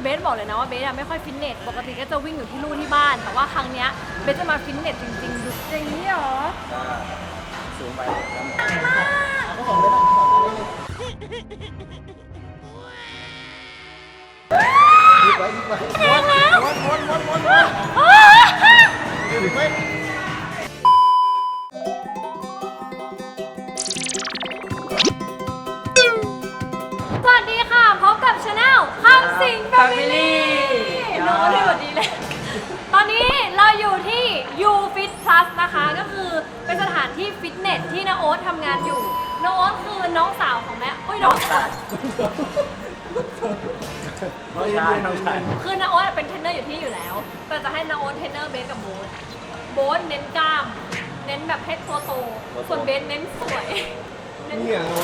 คือเบสบอกเลยนะว่าเบสอะไม่ค่อยฟิตเนส ปกติก็จะวิ่งอยู่ที่ลู่ที่บ้าน แต่ว่าครั้งเนี้ยเบสจะมาฟิตเนสจริงๆดูอย่างนี้เหรอสูงไปยิบไว้ยิบไว้แรงแล้ววนวนวนวนยิบไว้ส ชาแนลคำสิงแฟมิลี่น้องที่สวัสดีเลย ตอนนี้เราอยู่ที่ U Fit Plus นะคะ ก็คือเป็นสถานที่ฟิตเนสที่นาโอ๊ตทำงานอยู่ นาโอ๊ตคือน้องสาวของแม่โอ้ยน้องสาว น้องชายน้องชายคือนาโอ๊ตเป็นเทรนเนอร์อยู่ที่อยู่แล้ว แต่จะให้นาโอ๊ตเทรนเนอร์เบสกับโบ๊ทโบ๊ทเน้นกล้าม เน้นแบบให้ตัวโต ส่วนเบสเน้นสวย เน้นนี่อย่างเรา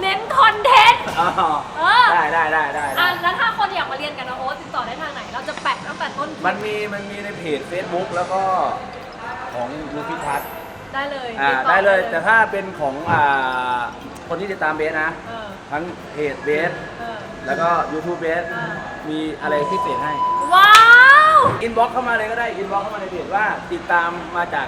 เน้นคอนเทนต์ อ๋อเออได้ได้ได้ได้อะแล้วถ้าคนอยากมาเรียนกับนาโอ๊ตติดต่อได้ทางไหน เราจะแปะตั้งแต่ต้นคลิมันปมีมันมีในเพจ Facebook แล้วก็ของลูฟิทัศน์ได้เลยอ่าติต่อได้เลยแต่ถ้าเป็นของอ่าคนที่ติดตามเบสนะ เออทั้งเพจเบส เออ แล้วก็ YouTube เบส อ่า มีอะไรพิเศษให้ ว้าว อินบ็อกเข้ามาเลยก็ได้ อินบ็อกเข้ามาในเพจว่าติดตามมาจาก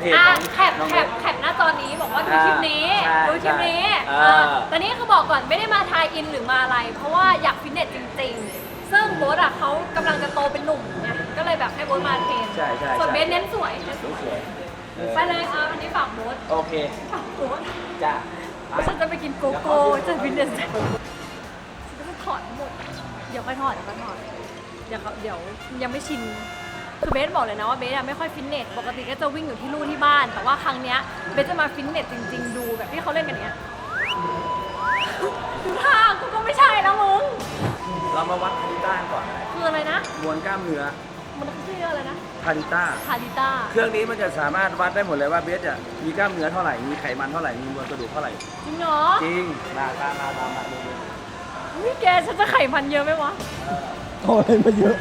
เออเพจอะของแคปน้องแคเบปส แคปหน้าจอนี้บอกว่าดูอ่าคลิปนี้ใช่ดูคลิปนี้ใช่เอเอออแต่นี่คือบอกก่อนไม่ได้มาทายอินหรือมาอะไร เพราะว่าอยากฟิตเนสจริง ๆ ซึ่งโบ๊ทอะเขากำลังจะโตเป็นหนุ่มไงก็เลยแบบให้โบ๊ทมาเทรนใช่ใช่ส่วนใช่ เบสเน้นสวยเน้นสสวยวยๆเออไปเลยค่ะวันนี้ฝากโบ๊ทโอเคฝากโบ๊ทจ้ะฉันจะไปกินโกโก้จะฟิตเนสฉันก็จะถอดหมด เดี๋ยวค่อยถอดเดี๋ยวค่อยถอดเดี๋ยวเขาเดี๋ยวยังไม่ชิน คือเบสบอกเลยนะว่าเบสอะไม่ค่อยฟิตเนส ปกติก็จะวิ่งอยู่ที่ลู่ที่บ้าน แต่ว่าครั้งเนี้ยเบสจะมาฟิตเนสจริง ๆ ดูแบบที่เขาเล่นกันอย่างเนี้ยดูท่ากูก็ไม่ใช่นะมึง เรามาวัดพาริต้าก่อนคืออะไรนะ มวลกล้ามเนื้อมันคือชื่ออะไรนะพาริต้า คาริต้า เครื่องนี้มันจะสามารถวัดได้หมดเลยว่าเบสจะมีกล้ามเนื้อเท่าไหร่ มีไขมันเท่าไหร่ มีมวลกระดูกเท่าไหร่ จริงเหรอจริงมาตามมาตามมาดูดูนี่แกฉันจะไขมันเยอะไหมวะ เอาอะไรมาเยอะ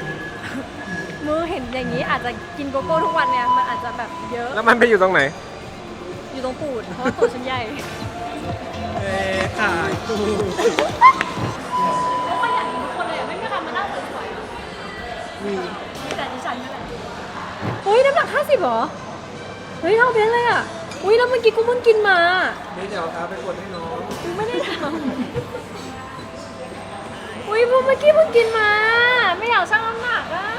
มือเห็นอย่างนี้อาจจะกินโกโก้ทุกวันเนี่ยมันอาจจะแบบเยอะแล้วมันไปอยู่ตรงไหน อยู่ตรงปูดเพราะว่าตัวฉันใหญ่เอ๊ะขายตูไม่ค่อยอยากเห็นทุกคนเลยอะไม่มีใครมานั่งสวยๆหรอกมีมีแต่ดิฉันนั่นแหละอุ้ยน้ำหนัก50เหรอเฮ้ยเท่าเบนเลยอะอุ้ยแล้วเมื่อกี้กูเพิ่งกินมาไม่เดี๋ยวเอาไปกดให้น้องกูไม่ได้ทำอุ้ยเมื่อกี้เพิ่งกินมา ไม่อยากชั่งน้ำหนักอะไม่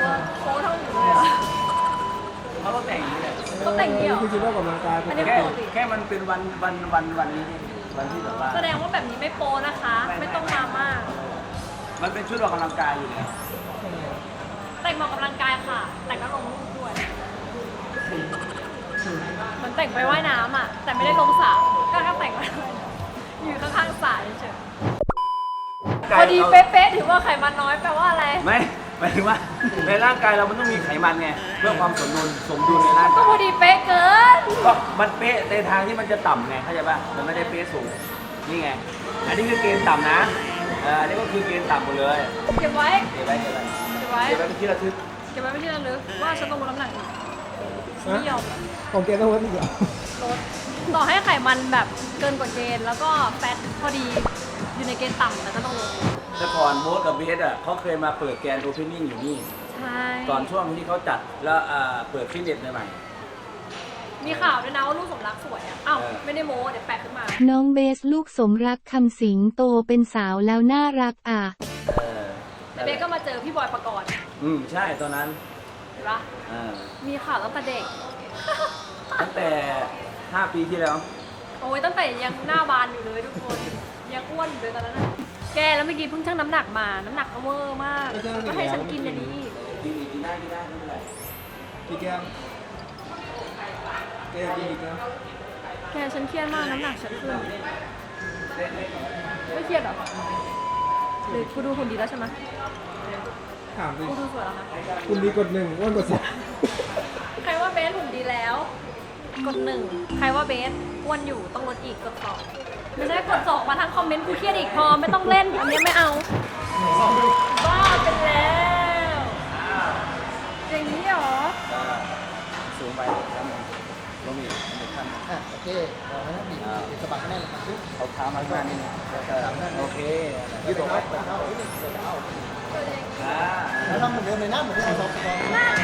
มีใครแต่งตัวโค้เท่าหนูเลยอะเขาก็แต่งอย่างนี้แหละเขาแต่งเดี่ยว คือคิดว่ากำลังกายปอันกนี้ แค่ติปกติแค่มันเป็นวันวันวันวันนี้วันที่แบบว่าแสดงว่าแบบนี้ไม่โปนะคะ ไม่ต้องมามาก มันเป็นชุดออกกำลังกายอยู่แล้วแต่งเหมาะกับร่างกายค่ะ แต่งแล้วลงรูปด้วยเหมันแต่งไปว่ายน้ำอะ แต่ไม่ได้ลงสระก็แค่แต่งไว้อยู่ข้างๆสระเฉยๆพอดีเป๊ะๆถือว่าไขมันน้อยแปลว่าอะไร ไม่ หมายถึงว่าในร่างกายเรามันต้องมีไขมันไงเพื่อความสมดุลสมดุลในร่างก็กายพอดีเป๊ะเกิน ก็มันเป๊ะในทางที่มันจะต่ำไงเข้าใจป่ะมันไม่ได้เป๊ะสูงนี่ไงอันนี้คือเกณฑ์ต่ำนะเอออันนี้ก็คือเกณฑ์ต่ำหมดเลยเก็บไว้ เก็บไว้เก็บไว้เก็บไว้ เก็บไว้เป็นที่ระทึก เก็บไว้ไม่ใช่ระลึกว่าฉันต้องลดน้ำหนักอีกไม่ยอมของแกต้องวัดอีกเหรอลดต่อให้ไขมันแบบเกินกว่าเกณฑ์แล้วก็แฟตพอดีอยู่ในเกณฑ์ต่ำแต่ก็ต้องลด แต่ก่อนโบ๊ทกับเบสอะเขาเคยมาเปิดแกนโอเพนนิ่งอยู่นี่ ใช่ตอนช่วงที่เขาจัดแล้วอ่าเปิดฟิตเนสใหม่ มีข่าวด้วยนะว่าลูกสมรักสวยอะอ้าวเออ ไม่ได้โม้เดี๋ยวแปะขึ้นมา น้องเบสลูกสมรักคำสิงโตเป็นสาวแล้วน่ารักอะ ๆเออแล้วเบสก็มาเจอพี่บอยประกรณ์อืมใช่ตอนนั้นเห็นปะเออมีข่าวตั้งแต่เด็ก ตั้งแต่ 5 ปีที่แล้ว โอ้ยตั้งแต่ยังหน้าบานอยู่เลยทุกคน ยังอ้วนอยู่เลยตอนนั้นน่ะ แกแล้วเมื่อกี้เพิ่งชั่งน้ำหนักมา น้ำหนักก็เวอร์มาก ก็ให้ฉันกินอันนี้อีกกินอีกกินได้กินได้ไม่เป็นไรกี่แก้วแกกินกี่แก้วแกฉันเครียดมากน้ำหนักฉันขึ้น ไม่เครียดเหรอหรือกูดูหุ่นดีแล้วใช่ไหมถามดิกูดูสวยแล้วคะคุณมีกดหนึ่งอ้วนกดสองใครว่าเบสหุ่นดีแล้ว กดหนึ่งใครว่าเบสอ้วนอยู่ต้องลดอีกกดสองไม่ใช่กดสองมาทางคอมเมนต์กูเครียดอีกพอไม่ต้องเล่นอันนี้ไม่เอาบ้าไปแล้วอย่างนี้เหรอก็สูงไปครับผมนลงอีกลงขั้นอะโอเคเอาละนะบีบบีบสะบัดให้แน่นนะครับเอาเท้ามาข้างหน้านี่นะโอเคยืดออกไปเอาเอาเอาอ่าแล้วทำเหมือนเดิมเลยนะเหมือนที่เราซ้อมซ้อม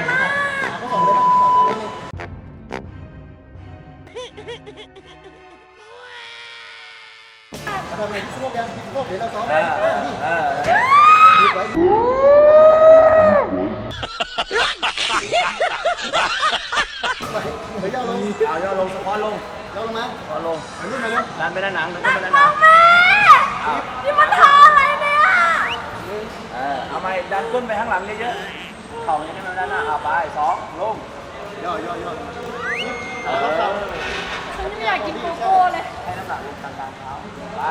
ทำไมสโมกยังสโมกเดี๋ยวเราซ้อมเอออะนี่เออยืดไว้เดี๋ยวย่อลงเอาย่อลงสะพอนลงย่อลงมาสะพอนลงเอาขึ้นมาเร็วดันไปด้านหลังดันไปด้านหลังแม่นี่มันท่าอะไรเนี่ยเออเอาไปดันก้นไปข้างหลังเยอะๆเข่ายังไม่มาด้านหน้าเอาไปสองลงย่อย่อย่อเอาเข่าฉันไม่อยากกินโกโก้เลย ให้น้ำหนักลงกลางเท้าไ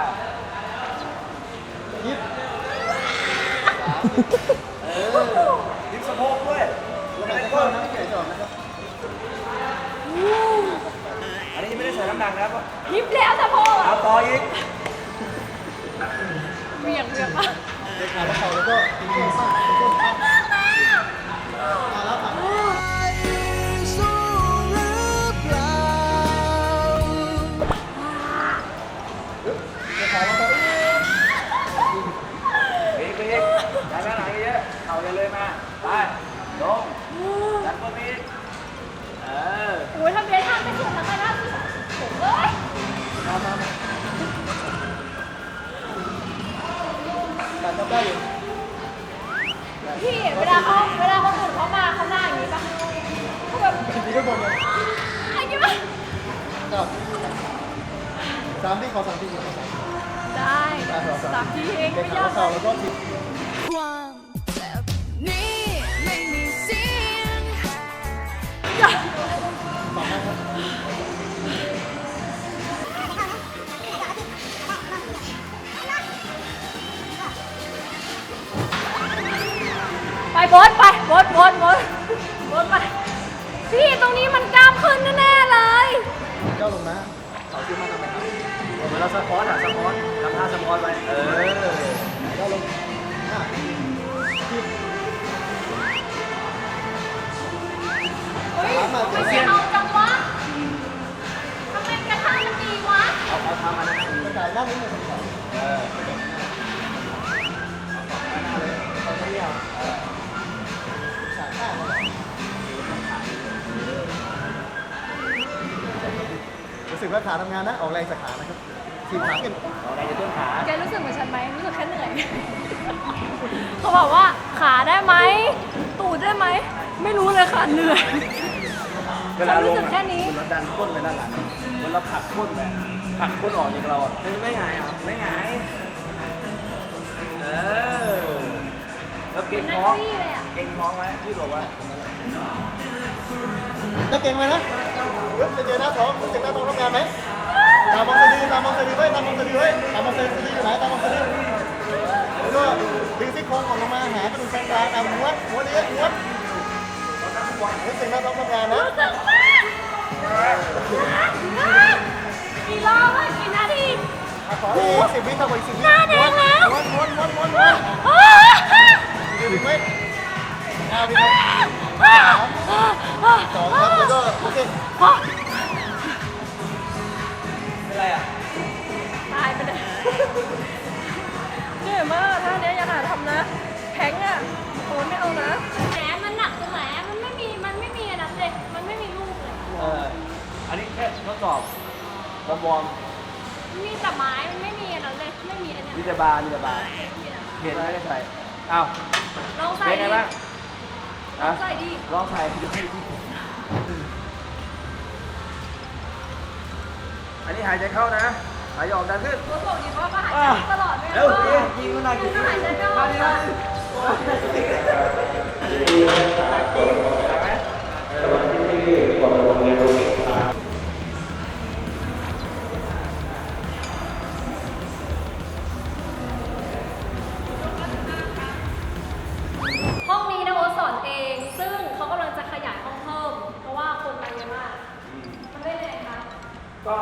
ปยิบเออดิบสะโพกด้วยแล้วไม่ได้จะก้เข้านน้ำเกลือจะออกนะครับอันนี้ยังไม่ได้ใส่น้ำหนักนะครับยิบแล้วสะโพกเอาต่ออีกเวียงเวียงมากเด็กขาแล้วเขาแล้วก็ตีนข้างตีนข้าง ไม่ขายากแล้วเข่าแล้วก็ติดความแบบนี้ไม่มีเสียงสองนะครับไปโบนไปโบนโบนโบนโบนไป พี่ตรงนี้มันกล้ามขึ้นแน่ๆเลย เจ้าลงนะ เขาชื่อมาทำไมครับเหมือนเราสะพอนอะสะพอนทำท่าสะพอนไปเออเจ้าลงอะที่เฮ้ยทำไมไม่เอาจังวะทำไมกระทั่งมันดีวะเอาเอาทำมานะกระจายหน้านิดหนึ่งก่อนเออตอนนี้เอาส สึกว่าขาทำงานนะออกแรงจากขานะครับทีมขาขึ้นเอาอะไรจะต้นขาแกรู้สึกเหมือนฉันไหมรู้สึกแค่เหนื่อย เขาบอกว่าขาได้ไหมตูดได้ไหม ไม่รู้เลยค่ะเหนื่อย เวลาลงฉันรู้สึกแค่นี้มันเราดันก้นไปด้านหลังมันเราผลักก้นไปผลักก้นออกจากเราอะมันไม่หงายอะไม่หงายเออแล้วเก่งท้องเป็นหน้าที่เลยอะเก่งท้องไหมพี่บอกว่า จะเก่งไหมนะ เฮ้ยจะเจอหน้าท้องจะเจอหน้าท้องทำงานไหมตามมองสะดือตามมองสะดือไว้ตามมองสะดือไว้ตามมองสะดืออยู่ไหนตามมองสะดือแล้วก็ดึงซี่โครงออกลงมาหากระดูกแขนกลางอะม้วนม้วนนี้ม้วนรู้สึกหน้าท้องทำงานนะรู้สึกมากกี่รอบกี่นาทีขออีกสิบวิต่ออีกสิบวิหน้าแดงแล้วม้วนม้วนม้วนม้วนม้วนอ้าดึงไว้เอาดีครับ สองครับแล้วก็โอเคเป็นไรอะตายไปเลยเหนื่อยมากท่านี้อย่าหาทำนะแข็งอะโอ้ไม่เอานะแหมมันหนักตรงไหนอะมันไม่มีมันไม่มีอันนั้นเลยมันไม่มีลูกเลยเอออันนี้แค่ทดสอบวอร์มวอร์มมีแต่ไม้มันไม่มีอันนั้นเลยไม่มีอันเนี้ยวิจาบาลวิจาบาลเห็นไหมได้ใส่อ้าวลองใส่เป็นไงดิบ้าง ลองใส่ดิลองใส่ดูให้ดูอันนี้หายใจเข้านะ หายใจออกดันขึ้นโค้ชบอกดีว่าก็หายอะใจตลอดไม่เร็วยิงยิงมันหน่อยคุณก็หายใจไม่ออกมาดิ ก็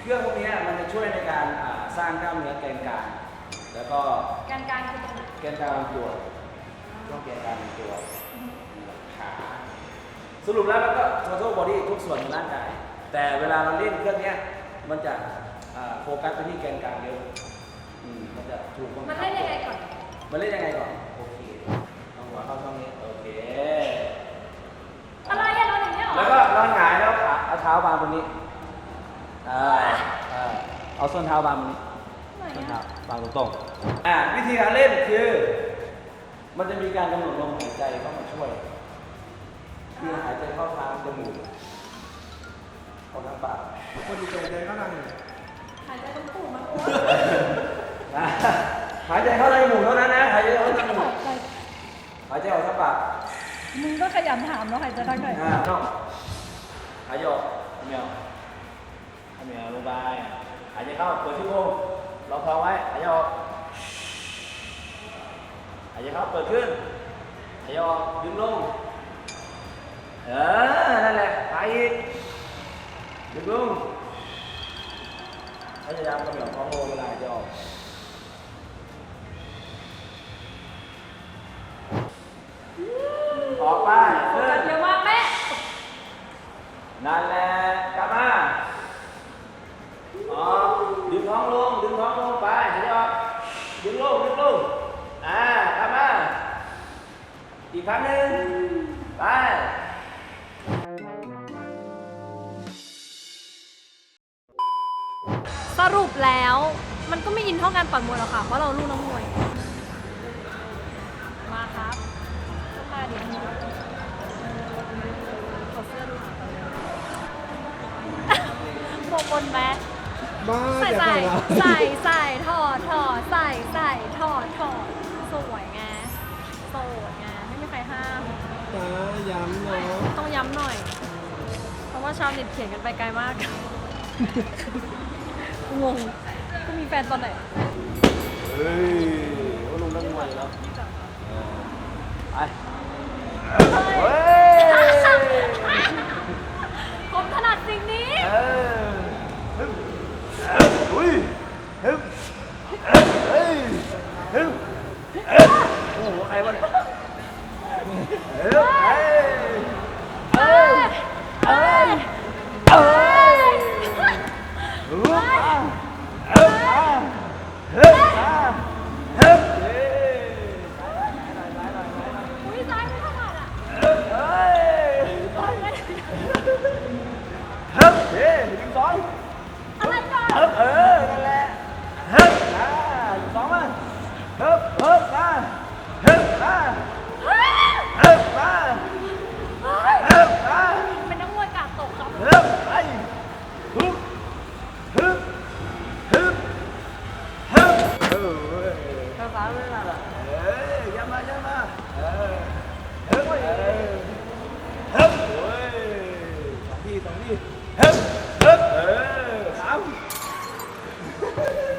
เครื่องพวกนี้มันจะช่วยในการอ่าสร้างกล้ามเนื้อแกนกลางแล้วก็การการคือตรงไหนแกนกลางลำตัวช่วงแกนกลางลำตัวขาสรุปแล้วมันก็ total body ทุกส่วนของร่างกายแต่เวลาเราเล่นเครื่องเนี้ยมันจะอ่าโฟกัสไปที่แกนกลางเยอะอืมมันจะถูกบังคับ มันเล่นยังไงก่อนมันเล่นยังไงก่อน โอเคเอาหัวเข้าช่องนี้ โอเค อะไรอะเราอย่างเงี้ยเหรอแล้วก็นอนหงายแล้วขาเอาเท้าวางบนนี้ อ่าอ่าเอาส้นเท้าวางบนนี้ไหนส้นอะเท้าวางตรงๆอ่าวิธีการเล่นคือ มันจะมีการกำหนดลมหายใจเข้ามาช่วย คือหายใจเข้าทางจมูกออกทางปากคนดีใจใจก็นั่งหายใจต้องปูมันโอ๊ยนะหายใจเข้าทางจมูกเท่านั้นนะหายใจเข้าทางจมูกใจหายใจออกทางปากมึงก็ขยันถามเนาะหายใจทางไหนอ่านอกหายใจออกเหมียว เหมียวลงไปหายใจเข้าเปิดที่โพรงรองท้องไว้หายใจออกหายใจเข้าเปิดขึ้นหายใจออกดึงลงเออนั่นแหละหายอีกดึงลงพยายามกำหนดท้องโลเวลาหายใจออกออกไปโฟขึ้กัสนเยอะมากแม่นั่นแหละกลับมาออกดึงท้องลง ดึงท้องลงไปหายใจออก ดึงลง ดึงลง อ่ากลับมา อีก ครั้งหนึ่งไปสรุปแล้วมันก็ไม่อินเท่าการปั่นมวยหรอกค่ะ เพราะเราลูกน้องมวย มาครับเข้ามาดิขอเสื้อดูโบบนแบทบ้าใส่อย่าใส่ใส่ละใส่ใส่ถอดถอดใส่ใส่ถอดถอดสวยไงโสดไงไม่มีใคร ห้ามตาย้ำเนาะต้องย้ำหน่อย เพราะว่าชาวเน็ตเขียนกันไปไกลมาก งงก็มีแฟนตอนไหนเฮ้ยโอ้ลุงนักมวยแล้วไปเฮ้ยผมถนัดสิ่งนี้เออฮึบอุ้ยฮึบเฮ้ยฮึบโอ้โหใครมัน Hey!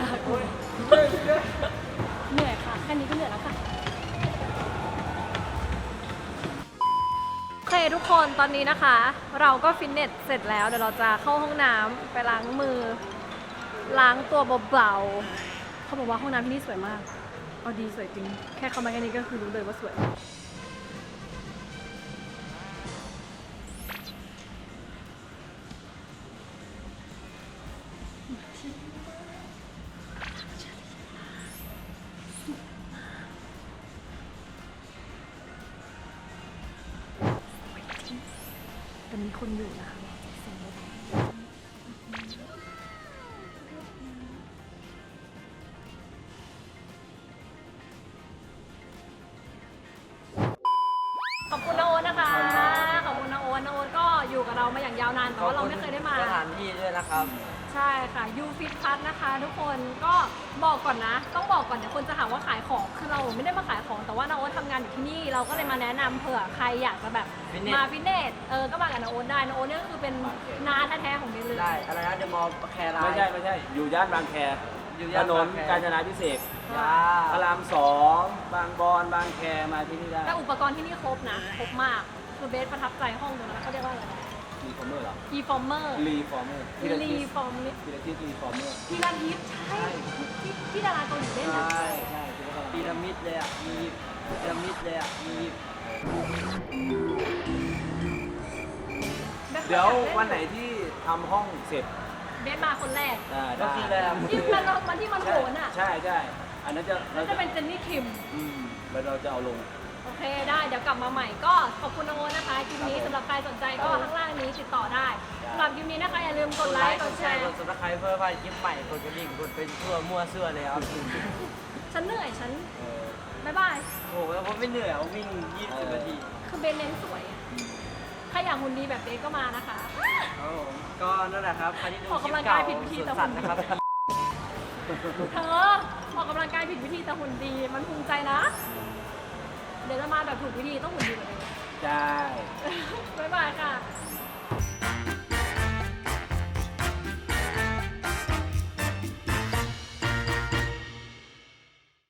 ด่ากูเหนื่อยค่ะ แค่นี้ก็เหนื่อยแล้วค่ะ โอเคทุกคนตอนนี้นะคะ เราก็ฟิตเนสเสร็จแล้ว เดี๋ยวเราจะเข้าห้องน้ำไปล้างมือ ล้างตัวเบาๆเขาบอกว่าห้องน้ำที่นี่สวยมาก เอาดีสวยจริง แค่เข้ามาแค่นี้ก็คือรู้เลยว่าสวย คนอยู่นะคะเสียงเบาๆขอบคุณนาโอ๊ตนะคะ ขอบคุณนาโอ๊ตนาโอ๊ตก็อยู่กับเรามาอย่างยาวนาน แต่ว่าเราไม่เคยได้มา สถานที่ด้วยนะครับ ใช่ค่ะยูฟิตพัทนะคะ ทุกคนก็ บอกก่อนนะ ต้องบอกก่อนเดี๋ยวคนจะหาว่าขายของ คือเราไม่ได้มาขายของ แต่ว่านาโอ๊ตทำงานานอยู่ที่นี่ เราก็เลยมาแนะนำเผื่อใครอยากจะแบบมาฟิตเนส เออ ก็มากับนาโอ๊ตได้นาโอ๊ตเนี่ยก็คือเป็นน้าแท้ๆของเบนเลย ได้ อะไรนะเดอะมอลล์แคร์ไลน์ไม่ใช่ไม่ใช่ อยู่ย่านบางแคอยู่ถย่านนบานงแค กาญจนาพิเศษกจ้าพระรามสองบางบอนบางแคมาที่นี่ได้แต่อุปกรณ์ที่นี่ครบนะ ครบมาก คือเบสประทับใจห้องตรงนั้นเขาเรียกว่าอะไร รีฟอร์เมอร์เหรอ e-former รีฟอร์เมอร์ทีละทิศ reformer ทีละทิศรีฟอร์เมอร์พีระมิดใช่ที่ที่ดาราเกาหลีเล่นนะใช่ใช่ที่เขาพีระมิดเลยอะ มีพีระมิดเลยอะ มีเดี๋ยววันไหนที่ทำห้องเสร็จเบสมาคนแรกอ่าก็ได้คืออะไรอะที่มันมันที่มันโหนอะใช่ใช่อันนั้นจะแล้วจะเป็นเจนนี่คิม อืมแล้วเราจะเอาลง โอเคได้เดี๋ยวกลับมาใหม่ก็ขอบคุณน้องโอ๊ตนะคะคลิปนี้สำหรับใครสนใจก็ข้างล่างนี้ติดต่อได้สำหรับคลิปนี้นะคะอย่าลืมกดไลค์กดแชร์กดซับสไครต์เพื่อพลาดคลิปใหม่กดกระดิ่งกดเป็นทั่วมั่วซั่วเลยครับฉันเหนื่อยฉันเออบ๊ายบายโอ้โหแล้วผมไม่เหนื่อยเอาวิ่ง 20 นาที คือเบนเน้นสวยอะใครอยากหุ่นดีแบบเบสก็มานะคะครับผมก็นั่นแหละครับใครที่ดูออกคลิปกำลังเก่ากายผิดวิธีสวนแต่สัตว์นะครับเธอออกกำลังกายผิดวิธีแต่หุ่นดีมันภูมิใจนะ เดี๋ยวจะมาแบบถูกวิธีต้องหุ่นดีกว่าเดิมใช่บ๊ายบายค่ะ